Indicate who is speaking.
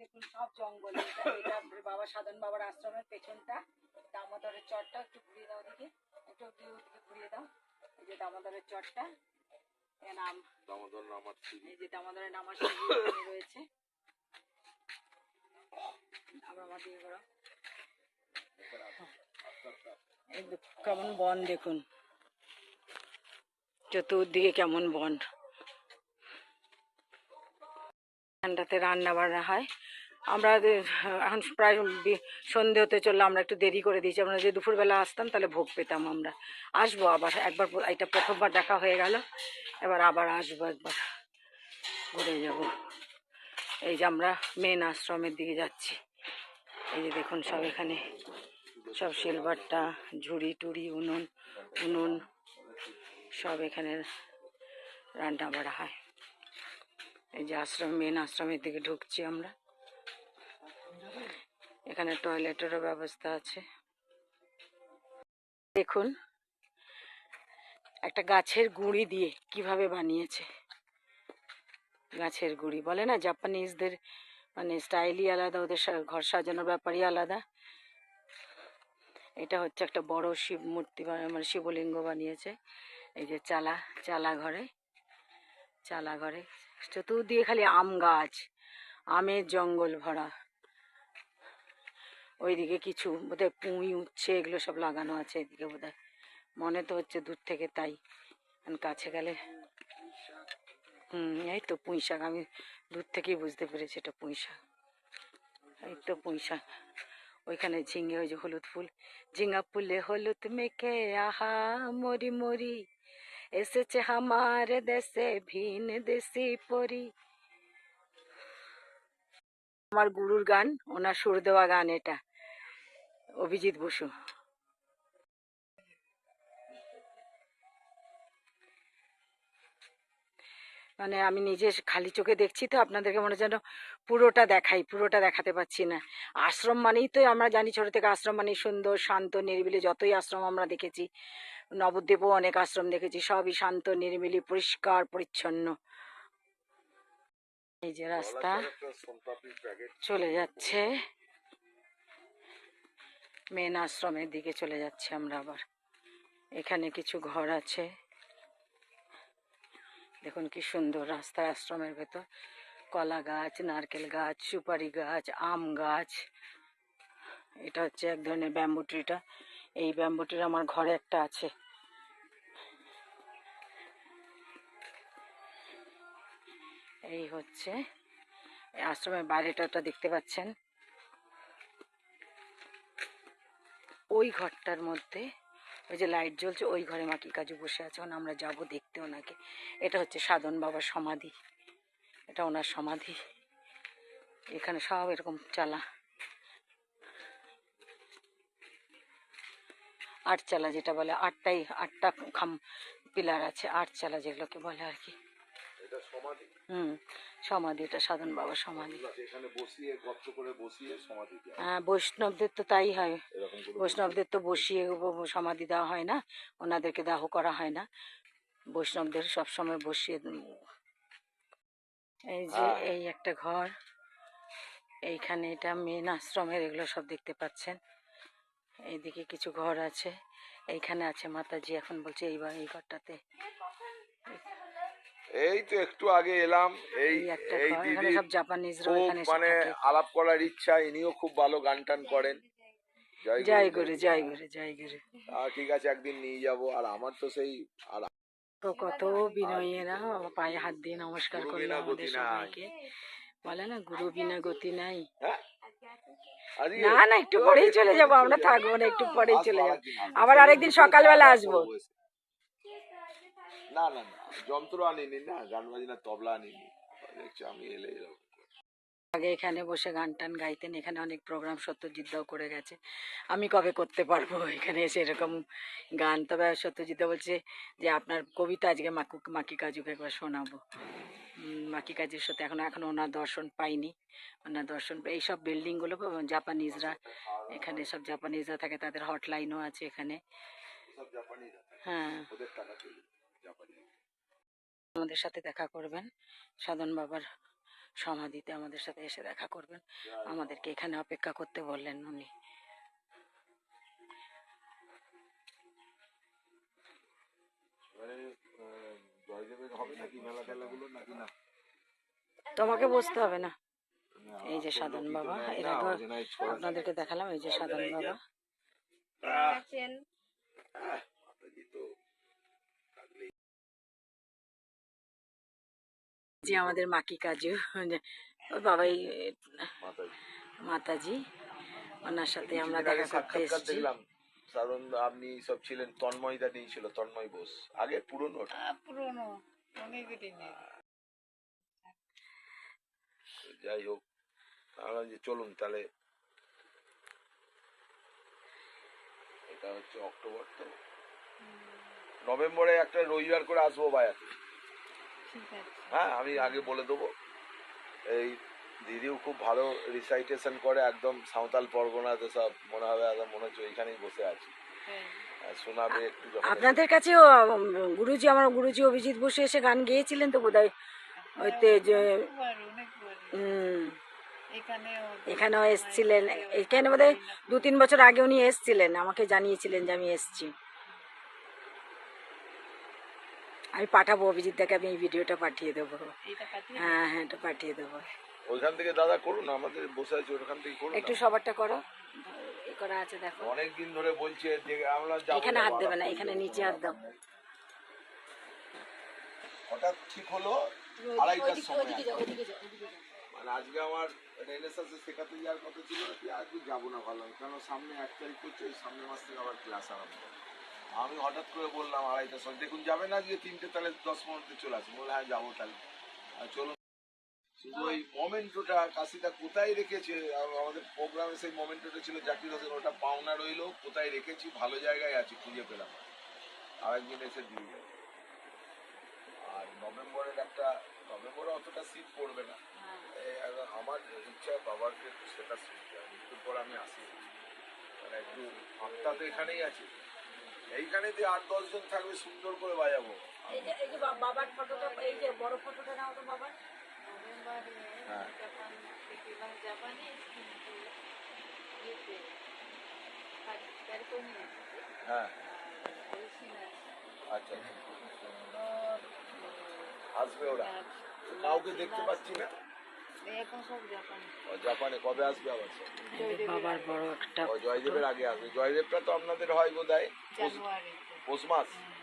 Speaker 1: দেখুন সব জঙ্গল এটা বাবা সাধন বাবার আশ্রমের পেছনটা। দামোদরের চরটা একটু ঘুরিয়ে দাও দিকে একটু একটু ওদিকে ঘুরিয়ে দাও। এই যে দামোদরের চরটা নাম।
Speaker 2: দামোদর নামার
Speaker 1: এই যে দামোদরের নামার রয়েছে। দিকে কেমন বন দেখুন। চতুর্দিকে কেমন বন। এখানটাতে রান্না বান্না হয়। আমরা এখন প্রায় সন্ধে হতে চলল, আমরা একটু দেরি করে দিয়েছি। আমরা যে দুপুরবেলা আসতাম, তাহলে ভোগ পেতাম আমরা। আসব আবার, একবার এটা প্রথমবার দেখা হয়ে গেল। এবার আবার আসব একবার। ঘুরে যাব। এই যে আমরা মেন আশ্রমের দিকে যাচ্ছি। এই যে দেখুন সব এখানে। সব সিলভারটা, ঝুড়ি টুড়ি, উনুন উনুন, সব এখানে রান্না বাড়া হয়। এই যে আশ্রম মেন আশ্রমের দিকে ঢুকছি আমরা। এখানে টয়লেটেরও ব্যবস্থা আছে। দেখুন, একটা গাছের গুঁড়ি দিয়ে কীভাবে বানিয়েছে। গাছের গুঁড়ি, বলে না জাপানিজদের মানে স্টাইলই আলাদা, ওদের ঘর সাজানোর ব্যাপারই আলাদা। এটা হচ্ছে একটা বড় শিব মূর্তি মানে শিবলিঙ্গ বানিয়েছে। এই যে চালা চালা ঘরে চালা ঘরে চতুর্দিকে খালি আম গাছ, আমের জঙ্গল ভরা। ওইদিকে কিছু বোধহয় পুঁই, উচ্ছে এগুলো সব লাগানো আছে এদিকে বোধহয়। মনে তো হচ্ছে দূর থেকে তাই। কাছে গেলে হুম, এই তো পুঁই শাক। আমি দূর থেকেই বুঝতে পেরেছি এটা পুঁই শাক। এই তো পুঁই শাক। ওইখানে ঝিঙে, ওই যে হলুদ ফুল। ঝিঙা ফুলে হলুদ মেখে, আহা, মরি মরি। এসেছে আমার দেশে ভিন দেশি পরি। আমার গুরুর গান, ওনার সুর দেওয়া গান এটা, অভিজিৎ বসু। মানে আমি নিজে খালি চোখে দেখছি তো আপনাদেরকে মনে যেন পুরোটা দেখাই, পুরোটা দেখাতে পাচ্ছি না। আশ্রম মানেই তো আমরা জানি ছোট থেকে আশ্রম মানেই সুন্দর, শান্ত, নিরিবিলি যতই আশ্রম আমরা দেখেছি, নবদ্বীপও অনেক আশ্রম দেখেছি, সবই শান্ত, নিরিবিলি, পরিষ্কার, পরিচ্ছন্ন। এই যে রাস্তা চলে যাচ্ছে। মেন আশ্রমের দিকে চলে যাচ্ছে আমরা আবার। এখানে কিছু ঘর আছে। দেখুন কি সুন্দর রাস্তা, আশ্রমের ভেতর। কলা গাছ, নারকেল গাছ, সুপারি গাছ, আম গাছ। এটা হচ্ছে এক ধরনের ব্যাম্বু ট্রিটা। এই ব্যাম্বু ট্রি আমার ঘরে একটা আছে। এই হচ্ছে আশ্রমের বাইরেটা দেখতে পাচ্ছেন? ওই ঘরটার মধ্যে ওই যে লাইট জ্বলছে ওই ঘরে মাকি কাজু বসে আছে? আমরা যাব দেখতে ওনাকে। এটা হচ্ছে সাধন বাবার সমাধি। এটা ওনার সমাধি। এখানে সব এরকম চালা। আট চালা যেটা বলে আটটাই আটটা খাম পিলার আছে আট চালা যেগুলোকে বলে আর কি। হুম। সমাধি এটা সাধন বাবার সমাধি।
Speaker 2: সমাধি
Speaker 1: হ্যাঁ? বৈষ্ণবদের তো তাই হয়। বৈষ্ণবদের তো বসিয়ে সমাধি দেওয়া হয় না ওনাদেরকে দাহ করা হয় না। বৈষ্ণবদের সবসময় বসিয়ে এই যে। এই একটা ঘর এইখানে এটা মেন আশ্রমের এগুলো সব দেখতে পাচ্ছেন। এইদিকে কিছু ঘর আছে এইখানে আছে মাতাজি এখন বলছে এই এই ঘরটাতে
Speaker 2: এই তো একটু আগে এলাম এই
Speaker 1: এই
Speaker 2: দিদি খুব মানে আলাপ করার ইচ্ছা ইনিও খুব ভালো গান টান করেন। জয় গুরু।
Speaker 1: জয় গুরু জয় গুরু
Speaker 2: ঠিক আছে একদিন নিয়ে যাব। আর আমার তো সেই আর
Speaker 1: তো কত বিনয়ীরা পায়ে হাত দিয়ে নমস্কার
Speaker 2: গুরু
Speaker 1: করল
Speaker 2: বিনা
Speaker 1: আমাদের। সবাইকে। বলে না গুরু বিনা গতি নাই।
Speaker 2: হ্যাঁ?
Speaker 1: না না একটু পরেই চলে যাব আমরা থাকব না একটু পরেই চলে যাব। আবার আরেকদিন সকালবেলা আসব।
Speaker 2: না না না যন্ত্র আনিনি না গান বাজনা তবলা আনিনি। দেখছি আমি এলে এরকম
Speaker 1: আগে এখানে বসে গান টান গাইতেন এখানে অনেক প্রোগ্রাম সত্যজিৎ দাও করে গেছে। আমি কবে করতে পারব? এখানে এসে এরকম গান তবে সত্যজিৎ বলছে যে আপনার কবিতা আজকে মাকু মাকি কাজুকে একবার শোনাবো। মাকি কাজুর সাথে এখন এখন ওনার দর্শন পাইনি। ওনার দর্শন এইসব বিল্ডিংগুলো জাপানিজরা এখানে সব জাপানিজরা থাকে তাদের হটলাইনও আছে এখানে। হ্যাঁ। আমাদের সাথে দেখা করবেন। সাধন বাবার সমাধিতে আমাদের সাথে এসে দেখা করবেন। আমাদেরকে এখানে অপেক্ষা করতে বললেন উনি।
Speaker 2: আহ, জয়দেবের হবে নাকি মেলা টেলাগুলো নাকি না?
Speaker 1: তোমাকে বসতে হবে না। এই যে সাধন বাবা এর
Speaker 2: যায়।
Speaker 1: আপনাদেরকে দেখালাম এই যে সাধন বাবা। যে আমাদের মাকি কাজু বাবাই
Speaker 2: মাতাজি।
Speaker 1: ওনার সাথে আমরা দেখা করতে এসেছি।
Speaker 2: কারণ আপনি সব ছিলেন তন্ময়দা নিয়েছিল তন্ময় বোস। আগে পুরনো
Speaker 3: পুরনো অনেক
Speaker 2: যাই হোক আমরা যে চলুন তাহলে। এটা হচ্ছে অক্টোবর তো। নভেম্বরে একটা রবিবার করে আসব বায়াতে হ্যাঁ আমি আগে বলে দেবো। এই দিদিও খুব ভালো রিসাইটেশন করে একদম সাঁওতাল পরগনাতে সব মনে হবে একদম মনে হচ্ছে ওইখানেই বসে আছি।
Speaker 3: হ্যাঁ।
Speaker 2: শোনাবে একটু
Speaker 1: আপনাদের কাছেও গুরুজি আমার গুরুজি অভিজিৎ বসে এসে গান গেয়েছিলেন তো বোধহয়? ওইতে যে
Speaker 3: এখানেও
Speaker 1: এসছিলেন। এখানে বোধহয় দু তিন বছর আগে উনি এসছিলেন আমাকে জানিয়েছিলেন যে আমি এসছি। আমি পাঠাবো অভিজিৎ দাকে আমি এই ভিডিওটা পাঠিয়ে দেবো। হ্যাঁ হ্যাঁ এটা পাঠিয়ে দেবো।
Speaker 2: ওইখান থেকে দাদা করুন আমাদের বসে আছি ওখান থেকে করুন
Speaker 1: একটু সবারটা করো। করা আছে দেখো।
Speaker 2: অনেক দিন ধরে বলছে যে আমরা যাব
Speaker 1: এখানে হাত দেবে না এখানে নিচে হাত দাও।
Speaker 2: হঠাৎ ঠিক হলো আড়াইটার সময় মানে আজকে আমার রেনেসাসে শেখাতে যাওয়ার কথা ছিল কি আজকে যাব না ভালো কারণ সামনে এক তারিখ হচ্ছে ওই সামনের মাস থেকে আবার ক্লাস আরম্ভ। আমি হঠাৎ করে বললাম আড়াইটার সময় দেখুন যাবে না আজকে তিনটে তাহলে দশ মিনিটে চলে আসব। বলে হ্যাঁ যাব তাহলে। আর চলুন। শুধু ওই মোমেন্টোটা কাশিটা কোথায় রেখেছে? আমাদের প্রোগ্রামে সেই মোমেন্টোটা ছিল জাকির হোসেন ওটা পাওনা রইল। কোথায় রেখেছি? ভালো জায়গায় আছে খুঁজে পেলাম। আরেকদিন এসে দিয়ে যাবে আর নভেম্বরের একটা নভেম্বরে অতটা শীত পড়বে না। এখন আমার ইচ্ছা বাবাকে সেটা শুনতে হবে একটু পর আমি আসি। মানে একটু আত্মা তো এখানেই আছে। এইখানে যে আট দশ জন থাকবে সুন্দর করে বাজাবো।
Speaker 1: এই যে এই যে বাবার ফটোটা এই যে বড় ফটোটা নাও তো বাবার।
Speaker 2: হ্যাঁ। হ্যাঁ। আচ্ছা আচ্ছা। আসবে ওরা। কাউকে দেখতে পাচ্ছি না।
Speaker 3: জাপানে
Speaker 2: কবে আসবে আবার?
Speaker 1: বাবার বড় একটা
Speaker 2: জয়দেবের আগে আসবে। জয়দেবটা তো আপনাদের হয় বোধ হয় পৌষ মাস?
Speaker 3: হ্যাঁ।